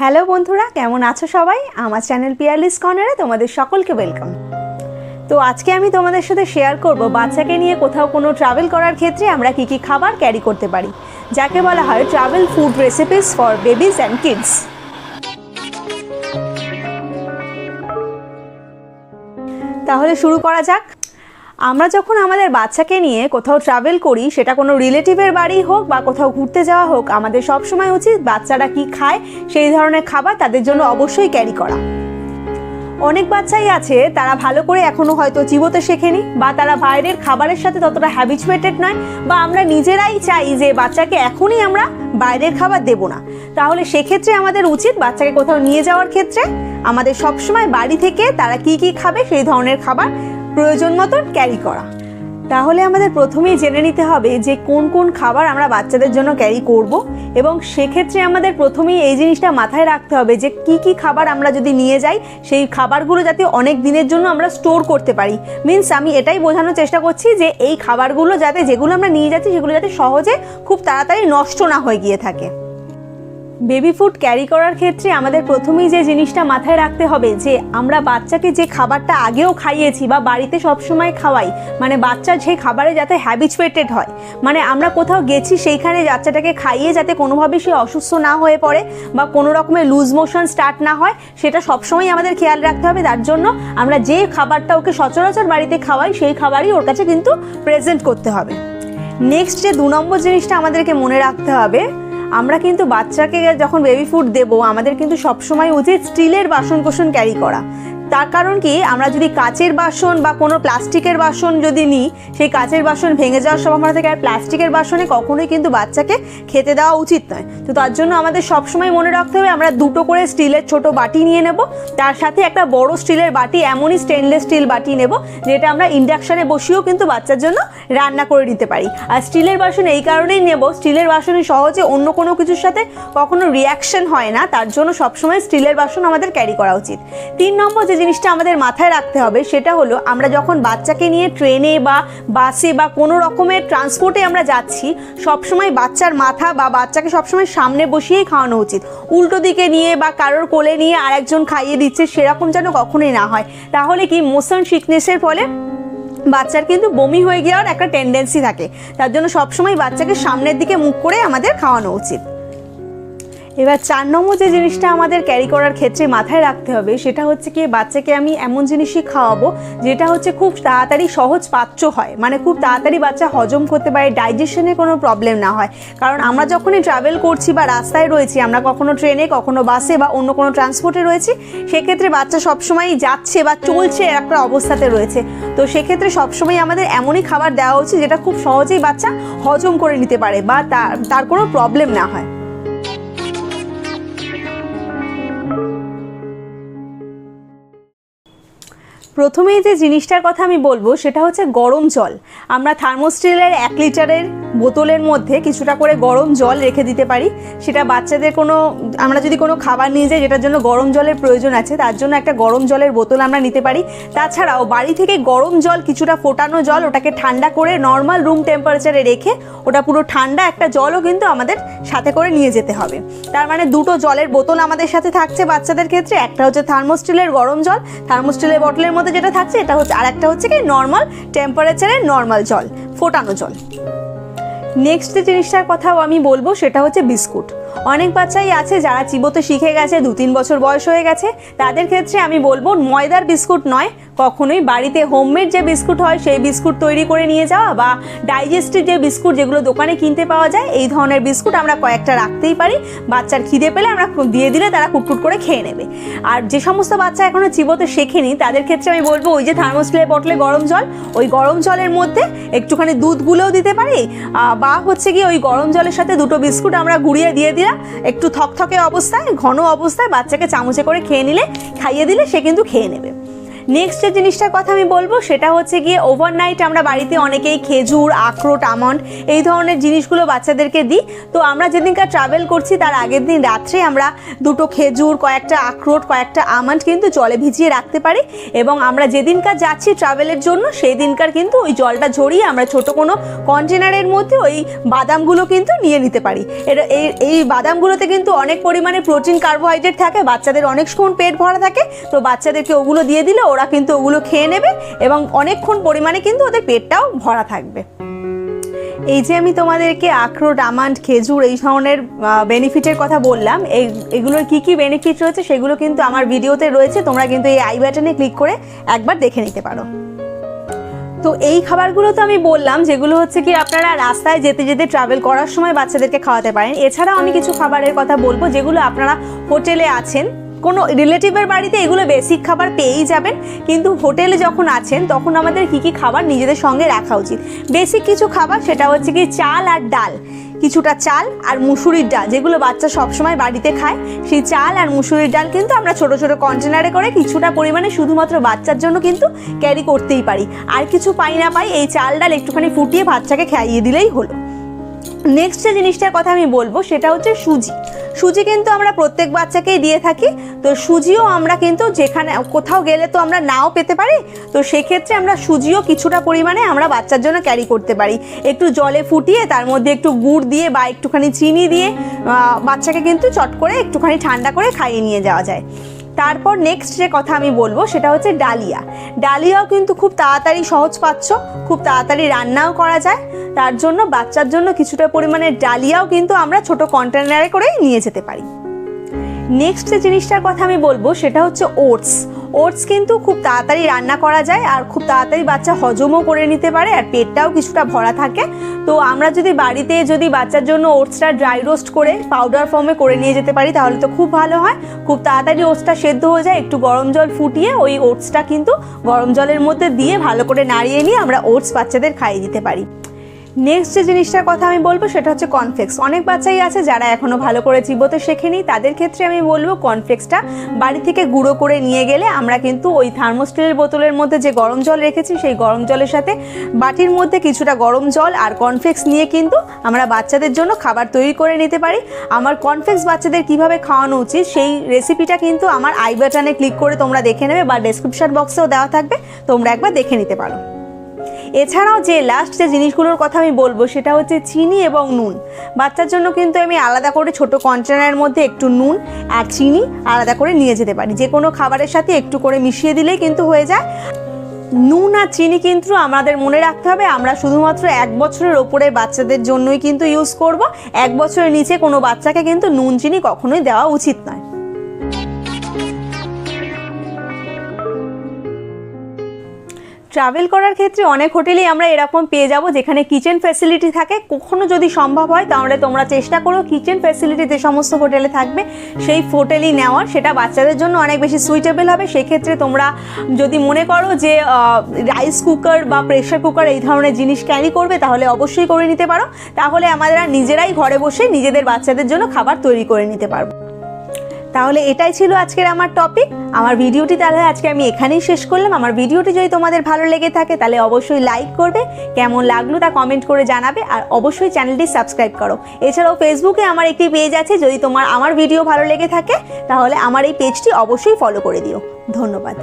Hello বন্ধুরা, কেমন আছো সবাই? আমার চ্যানেল পিয়ারলিস কর্নারে তোমাদের সকলকে ওয়েলকাম। তো আজকে আমি তোমাদের সাথে শেয়ার করব বাচ্চাকে নিয়ে কোথাও কোনো ট্রাভেল করার ক্ষেত্রে আমরা কী কী খাবার ক্যারি করতে পারি, যাকে বলা হয় travel food recipes for babies and kids. তাহলে শুরু করা যাক। আমরা যখন আমাদের বাচ্চাকে নিয়ে কোথাও ট্রাভেল করি, সেটা কোনো রিলেটিভের বাড়ি হোক বা কোথাও ঘুরতে যাওয়া হোক, আমাদের সবসময় উচিত বাচ্চারা কি খায়, সেই ধরনের খাবার তাদের জন্য অবশ্যই ক্যারি করা। অনেক বাচ্চাই আছে, তারা ভালো করে এখনও হয়তো চিবোতে শেখেনি বা তারা বাইরের খাবারের সাথে ততটা হ্যাবিচুয়েটেড নয় বা আমরা নিজেরাই চাই যে বাচ্চাকে এখনই আমরা বাইরের খাবার দেব না। তাহলে সেক্ষেত্রে আমাদের উচিত বাচ্চাকে কোথাও নিয়ে যাওয়ার ক্ষেত্রে আমাদের সবসময় বাড়ি থেকে তারা কি কি খাবে সেই ধরনের খাবার প্রয়োজন মতন ক্যারি করা। তাহলে আমাদের প্রথমেই জেনে নিতে হবে যে কোন কোন খাবার আমরা বাচ্চাদের জন্য ক্যারি করব এবং সেক্ষেত্রে আমাদের প্রথমেই এই জিনিসটা মাথায় রাখতে হবে যে কি কি খাবার আমরা যদি নিয়ে যাই, সেই খাবারগুলো যাতে অনেক দিনের জন্য আমরা স্টোর করতে পারি। মিন্স আমি এটাই বোঝানোর চেষ্টা করছি যে এই খাবারগুলো যাতে যেগুলো আমরা নিয়ে যাচ্ছি, সেগুলো যাতে সহজে খুব তাড়াতাড়ি নষ্ট না হয়ে গিয়ে থাকে। বেবি ফুড ক্যারি করার ক্ষেত্রে আমাদের প্রথমেই যে জিনিসটা মাথায় রাখতে হবে যে আমরা বাচ্চাকে যে খাবারটা আগেও খাইয়েছি বা বাড়িতে সবসময় খাওয়াই মানে বাচ্চার যে খাবারে যাতে হ্যাবিচুয়েটেড হয় মানে আমরা কোথাও গেছি সেইখানে বাচ্চাটাকে খাইয়ে যাতে কোনোভাবে সে অসুস্থ না হয়ে পড়ে বা কোনো রকমের লুজ মোশন স্টার্ট না হয়, সেটা সবসময় আমাদের খেয়াল রাখতে হবে। তার জন্য আমরা যে খাবারটা ওকে সচরাচর বাড়িতে খাওয়াই, সেই খাবারই ওর কাছে কিন্তু প্রেজেন্ট করতে হবে। নেক্সট যে দু নম্বর জিনিসটা আমাদেরকে মনে রাখতে হবে আমরা কিন্তু বাচ্চাকে যখন বেবি ফুড দেবো, আমাদের কিন্তু সবসময় উচিত স্টিলের বাসন কোসন ক্যারি করা। তার কারণ কি? আমরা যদি কাচের বাসন বা কোনো প্লাস্টিকের বাসন যদি নিই, সেই কাচের বাসন ভেঙে যাওয়ার সম্ভাবনা থাকে। আর প্লাস্টিকের বাসনে কখনোই কিন্তু বাচ্চাকে খেতে দেওয়া উচিত নয়। তো তার জন্য আমাদের সবসময় মনে রাখতে হবে, আমরা দুটো করে স্টিলের ছোট বাটি নিয়ে নেব। তার সাথে একটা বড় স্টিলের বাটি, এমনই স্টেনলেস স্টিল বাটি নেব, যেটা আমরা ইন্ডাকশানে বসিয়েও কিন্তু বাচ্চার জন্য রান্না করে নিতে পারি। আর স্টিলের বাসন এই কারণেই নেব, স্টিলের বাসনে সহজে অন্য কোনো কিছুর সাথে কখনো রিয়াকশন হয় না। তার জন্য সবসময় স্টিলের বাসন আমাদের ক্যারি করা উচিত। তিন নম্বর যে জিনিসটা আমাদের মাথায় রাখতে হবে, সেটা হলো আমরা যখন বাচ্চাকে নিয়ে ট্রেনে বা বাসে বা কোনো রকমের ট্রান্সপোর্টে আমরা যাচ্ছি, সবসময় বাচ্চার মাথা বা বাচ্চাকে সবসময় সামনে বসিয়েই খাওয়ানো উচিত। উল্টো দিকে নিয়ে বা কারোর কোলে নিয়ে আরেকজন খাইয়ে দিচ্ছে, সেরকম যেন কখনোই না হয়। তাহলে কি মোশন সিকনেসের ফলে বাচ্চার কিন্তু বমি হয়ে যাওয়ার একটা টেন্ডেন্সি থাকে। তার জন্য সবসময় বাচ্চাকে সামনের দিকে মুখ করে আমাদের খাওয়ানো উচিত। এবার চার নম্বর যে জিনিসটা আমাদের ক্যারি করার ক্ষেত্রে মাথায় রাখতে হবে, সেটা হচ্ছে কি, বাচ্চাকে আমি এমন জিনিসই খাওয়াবো, যেটা হচ্ছে খুব তাড়াতাড়ি সহজ পাচ্য হয়। মানে খুব তাড়াতাড়ি বাচ্চা হজম করতে পারে ডাইজেশনে কোনো প্রবলেম না হয়। কারণ আমরা যখনই ট্রাভেল করছি বা রাস্তায় রয়েছি, আমরা কখনো ট্রেনে কখনো বাসে বা অন্য কোনো ট্রান্সপোর্টে রয়েছি, সেক্ষেত্রে বাচ্চা সবসময় যাচ্ছে বা চলছে একটা অবস্থাতে রয়েছে। তো সেক্ষেত্রে সবসময় আমাদের এমনই খাবার দেওয়া উচিত, যেটা খুব সহজেই বাচ্চা হজম করে নিতে পারে বা তার তার কোনো প্রবলেম না হয়। প্রথমেই যে জিনিসটার কথা আমি বলব সেটা হচ্ছে গরম জল। আমরা থার্মোস্টিলের এক লিটারের বোতলের মধ্যে কিছুটা করে গরম জল রেখে দিতে পারি। সেটা বাচ্চাদের কোনো, আমরা যদি কোনো খাবার নিয়ে যাই যেটার জন্য গরম জলের প্রয়োজন আছে, তার জন্য একটা গরম জলের বোতল আমরা নিতে পারি। তাছাড়াও বাড়ি থেকে গরম জল, কিছুটা ফোটানো জল ওটাকে ঠান্ডা করে নর্মাল রুম টেম্পারেচারে রেখে ওটা পুরো ঠান্ডা একটা জলও কিন্তু আমাদের সাথে করে নিয়ে যেতে হবে। তার মানে দুটো জলের বোতল আমাদের সাথে থাকছে বাচ্চাদের ক্ষেত্রে। একটা হচ্ছে থার্মোস্টিলের গরম জল থার্মোস্টিলের বটলের মধ্যে যেটা থাকছে, এটা হচ্ছে আর একটা হচ্ছে কি নর্মাল টেম্পারেচারের নর্মাল জল, ফোটানো জল। নেক্সট যে জিনিসটার কথাও আমি বলব সেটা হচ্ছে বিস্কুট। অনেক বাচ্চাই আছে যারা চিবোতে শিখে গেছে দু তিন বছর বয়স হয়ে গেছে, তাদের ক্ষেত্রে আমি বলব ময়দার বিস্কুট নয় কখনোই বাড়িতে হোমমেড যে বিস্কুট হয়, সেই বিস্কুট তৈরি করে নিয়ে যাওয়া বা ডাইজেস্টিভ যে বিস্কুট যেগুলো দোকানে কিনতে পাওয়া যায়, এই ধরনের বিস্কুট আমরা কয়েকটা রাখতেই পারি। বাচ্চার খিদে পেলে আমরা দিয়ে দিলে তারা কুটকুট করে খেয়ে নেবে। আর যে সমস্ত বাচ্চা এখনও চিবোতে শেখেনি, তাদের ক্ষেত্রে আমি বলব ওই যে থার্মোস্টিলের বটলে গরম জল, ওই গরম জলের মধ্যে একটুখানি দুধ গুলেও দিতে পারি বা হচ্ছে কি ওই গরম জলের সাথে দুটো বিস্কুট আমরা গুঁড়িয়ে দিয়ে দিলাম, একটু থকথকে অবস্থায়, ঘন অবস্থায় বাচ্চাকে চামচে করে খেয়ে নিলে, খাইয়ে দিলে সে কিন্তু খেয়ে নেবে। নেক্সট যে জিনিসটার কথা আমি বলব, সেটা হচ্ছে গিয়ে ওভারনাইট আমরা বাড়িতে অনেকেই খেজুর, আখরোট, আমন্ড এই ধরনের জিনিসগুলো বাচ্চাদেরকে দিই। তো আমরা যেদিনকার ট্রাভেল করছি, তার আগের দিন রাত্রে আমরা দুটো খেজুর, কয়েকটা আখরোট, কয়েকটা আমন্ড কিন্তু জলে ভিজিয়ে রাখতে পারি এবং আমরা যেদিনকার যাচ্ছি ট্রাভেলের জন্য সেই দিনকার কিন্তু ওই জলটা ঝরিয়ে আমরা ছোট কোনো কন্টেনারের মধ্যে ওই বাদামগুলো কিন্তু নিয়ে নিতে পারি। এটা এই এই বাদামগুলোতে কিন্তু অনেক পরিমাণে প্রোটিন কার্বোহাইড্রেট থাকে, বাচ্চাদের অনেকক্ষণ পেট ভরা থাকে, তো বাচ্চাদেরকে ওগুলো দিয়ে দিলে ওরা কিন্তু ওগুলো খেয়ে নেবে এবং অনেকক্ষণ পরিমাণে কিন্তু ওদের পেটটাও ভরা থাকবে। এই যে আমি তোমাদেরকে আখরোট, আমান্ড, খেজুর এই ধরনের বেনিফিটের কথা বললাম, এই, এগুলোর কি কি বেনিফিট রয়েছে সেগুলো কিন্তু আমার ভিডিওতে রয়েছে, তোমরা কিন্তু এই আই বাটনে ক্লিক করে একবার দেখে নিতে পারো। তো এই খাবারগুলো তো আমি বললাম, যেগুলো হচ্ছে কি আপনারা রাস্তায় যেতে যেতে ট্রাভেল করার সময় বাচ্চাদেরকে খাওয়াতে পারেন। এছাড়াও আমি কিছু খাবারের কথা বলব, যেগুলো আপনারা হোটেলে আছেন কোনো রিলেটিভের বাড়িতে এগুলো বেসিক খাবার পেয়েই যাবেন। কিন্তু হোটেলে যখন আছেন, তখন আমাদের কি কি খাবার নিজেদের সঙ্গে রাখা উচিত। বেসিক কিছু খাবার, সেটা হচ্ছে কি চাল আর ডাল। কিছুটা চাল আর মুসুরির ডাল, যেগুলো বাচ্চা সবসময় বাড়িতে খায়। সেই চাল আর মুসুরির ডাল কিন্তু আমরা ছোট ছোট কন্টেনারে করে কিছুটা পরিমাণে শুধুমাত্র বাচ্চার জন্য কিন্তু ক্যারি করতেই পারি। আর কিছু পাই না পাই এই চাল ডাল একটুখানি ফুটিয়ে বাচ্চাকে খাইয়ে দিলেই হলো। নেক্সট যে জিনিসটার কথা আমি বলব, সেটা হচ্ছে সুজি। সুজি কিন্তু আমরা প্রত্যেক বাচ্চাকেই দিয়ে থাকি, তো সুজিও আমরা কিন্তু যেখানে, কোথাও গেলে তো আমরা নাও পেতে পারি, তো সেক্ষেত্রে আমরা সুজিও কিছুটা পরিমাণে আমরা বাচ্চার জন্য ক্যারি করতে পারি। একটু জলে ফুটিয়ে, তার মধ্যে একটু গুড় দিয়ে বা একটুখানি চিনি দিয়ে বাচ্চাকে কিন্তু চট করে একটুখানি ঠান্ডা করে খাইয়ে নিয়ে যাওয়া যায়। তারপর নেক্সট যে কথা আমি বলব সেটা হচ্ছে ডালিয়া। ডালিয়াও কিন্তু খুব তাড়াতাড়ি সহজ পাচ্ছ, খুব তাড়াতাড়ি রান্নাও করা যায়। তার জন্য বাচ্চার জন্য কিছুটা পরিমাণে ডালিয়াও কিন্তু আমরা ছোট কন্টেনারে করে নিয়ে যেতে পারি। নেক্সট যে জিনিসটার কথা আমি বলব সেটা হচ্ছে ওটস ওটস কিন্তু খুব তাড়াতাড়ি রান্না করা যায় আর খুব তাড়াতাড়ি বাচ্চা হজমও করে নিতে পারে আর পেটটাও কিছুটা ভরা থাকে। তো আমরা যদি বাড়িতে যদি বাচ্চার জন্য ওটসটা ড্রাই রোস্ট করে পাউডার ফর্মে করে নিয়ে যেতে পারি, তাহলে তো খুব ভালো হয়। খুব তাড়াতাড়ি ওটসটা সেদ্ধ হয়ে যায়, একটু গরম জল ফুটিয়ে ওই ওটসটা কিন্তু গরম জলের মধ্যে দিয়ে ভালো করে নাড়িয়ে নিয়ে আমরা ওটস বাচ্চাদের খাইয়ে দিতে পারি। নেক্সট যে জিনিসটার কথা আমি বলব সেটা হচ্ছে কনফ্লেক্স অনেক বাচ্চাই আছে যারা এখনও ভালো করে চিবোতে শেখেনি, তাদের ক্ষেত্রে আমি বলব কনফ্লেক্সটা বাড়ি থেকে গুঁড়ো করে নিয়ে গেলে আমরা কিন্তু ওই থার্মোস্টিলের বোতলের মধ্যে যে গরম জল রেখেছি, সেই গরম জলের সাথে বাটির মধ্যে কিছুটা গরম জল আর কর্নফ্লেক্স নিয়ে কিন্তু আমরা বাচ্চাদের জন্য খাবার তৈরি করে নিতে পারি। আমার কনফ্লেক্স বাচ্চাদের কীভাবে খাওয়ানো উচিত, সেই রেসিপিটা কিন্তু আমার আই বাটনে ক্লিক করে তোমরা দেখে নেবে বা ডেসক্রিপশন বক্সেও দেওয়া থাকবে। তোমরা একবার দেখে নিতে পারো। এছাড়াও যে লাস্ট যে জিনিসগুলোর কথা আমি বলব, সেটা হচ্ছে চিনি এবং নুন। বাচ্চার জন্য কিন্তু আমি আলাদা করে ছোট কন্টেনারের মধ্যে একটু নুন আর চিনি আলাদা করে নিয়ে যেতে পারি। যে কোনো খাবারের সাথে একটু করে মিশিয়ে দিলেই কিন্তু হয়ে যায়। নুন আর চিনি কিন্তু আমাদের মনে রাখতে হবে, আমরা শুধুমাত্র এক বছরের ওপরে বাচ্চাদের জন্যই কিন্তু ইউজ করব। এক বছরের নিচে কোনো বাচ্চাকে কিন্তু নুন, চিনি কখনোই দেওয়া উচিত নয়। ট্রাভেল করার ক্ষেত্রে অনেক হোটেলেই আমরা এরকম পেয়ে যাব যেখানে কিচেন ফ্যাসিলিটি থাকে। কখনো যদি সম্ভব হয়, তাহলে তোমরা চেষ্টা করো কিচেন ফ্যাসিলিটি যে সমস্ত হোটেলে থাকবে, সেই হোটেলই নেওয়ার। সেটা বাচ্চাদের জন্য অনেক বেশি সুইটেবল হবে। সেক্ষেত্রে তোমরা যদি মনে করো যে রাইস কুকার বা প্রেশার কুকার এই ধরনের জিনিস ক্যারি করবে, তাহলে অবশ্যই করে নিতে পারো। তাহলে আমাদের নিজেরাই ঘরে বসে নিজেদের বাচ্চাদের জন্য খাবার তৈরি করে নিতে পারব। তাহলে এটাই ছিল আজকের আমার টপিক আমার ভিডিওটি তাহলে আজকে আমি এখানেই শেষ করলাম। আমার ভিডিওটি যদি তোমাদের ভালো লেগে থাকে, তাহলে অবশ্যই লাইক করবে। কেমন লাগল তা কমেন্ট করে জানাবে। আর অবশ্যই চ্যানেলটি সাবস্ক্রাইব করো। এছাড়াও ফেসবুকে আমার একটি পেজ আছে। যদি তোমার, আমার ভিডিও ভালো লেগে থাকে, তাহলে আমার এই পেজটি অবশ্যই ফলো করে দিও। ধন্যবাদ।